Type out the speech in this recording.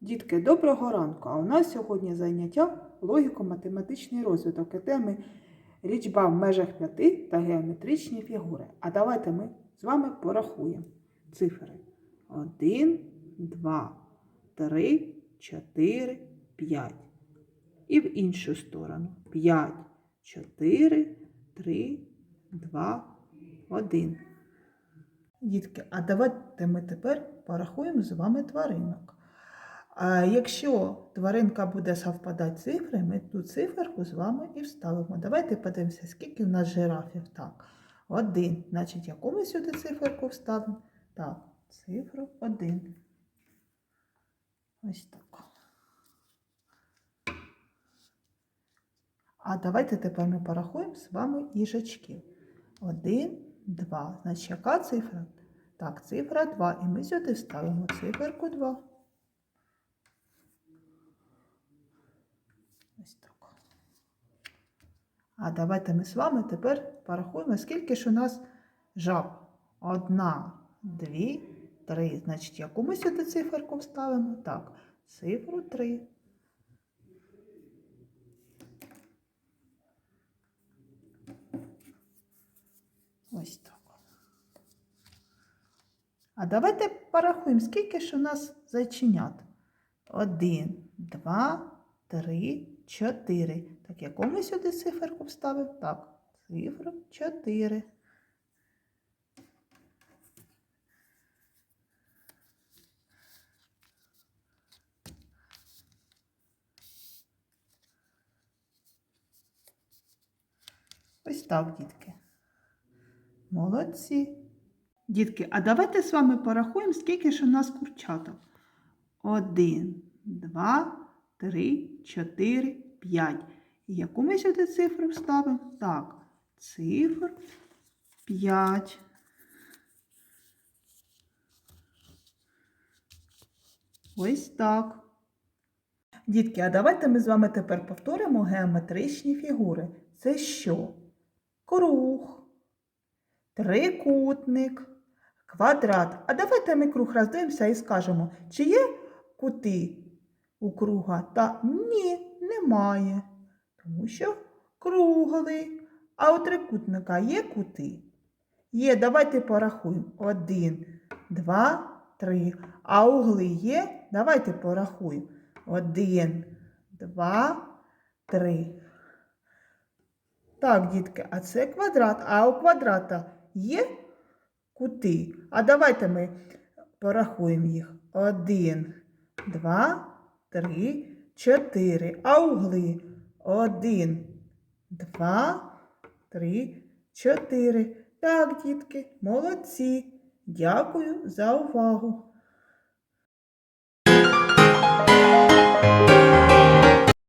Дітки, доброго ранку! А у нас сьогодні заняття логіко-математичний розвиток і теми лічба в межах п'яти та геометричні фігури. А давайте ми з вами порахуємо цифри. 1, 2, 3, 4, 5. І в іншу сторону. 5, 4, 3, 2, 1. Дітки, а давайте ми тепер порахуємо з вами тваринок. А якщо тваринка буде совпадати цифри, ми ту циферку з вами і вставимо. Давайте подивимося, скільки в нас жирафів. Так, один. Значить, яку ми сюди циферку вставимо? Так, цифру один. Ось так. А давайте тепер ми порахуємо з вами їжачків. Один, два. Значить, яка цифра? Так, цифра 2. І ми сюди вставимо циферку 2. Ось так. А давайте ми з вами тепер порахуємо, скільки ж у нас жаб. Одна, дві, три. Значить, яку ми сюди циферку вставимо? Так, цифру 3. Ось так. А давайте порахуємо, скільки ж у нас зайченят. Один, два, три, чотири. Так, яку ми сюди циферку вставимо? Так, цифру 4. Ось так, дітки. Молодці. Дітки, а давайте з вами порахуємо, скільки ж у нас курчаток. Один, два, три, чотири, п'ять. І яку ми сюди цифру вставимо? Так, цифр 5. Ось так. Дітки, а давайте ми з вами тепер повторимо геометричні фігури. Це що? Круг, трикутник, квадрат. А давайте ми круг роздивимося і скажемо, чи є кути у круга? Та ні, немає. Тому що круглий. А у трикутника є кути? Є, давайте порахуємо. Один, два, три. А угли є? Давайте порахуємо. Один, два, три. Так, дітки, а це квадрат. А у квадрата є кути. А давайте ми порахуємо їх. Один, два, три, чотири. А угли? Один, два, три, чотири. Так, дітки, молодці. Дякую за увагу.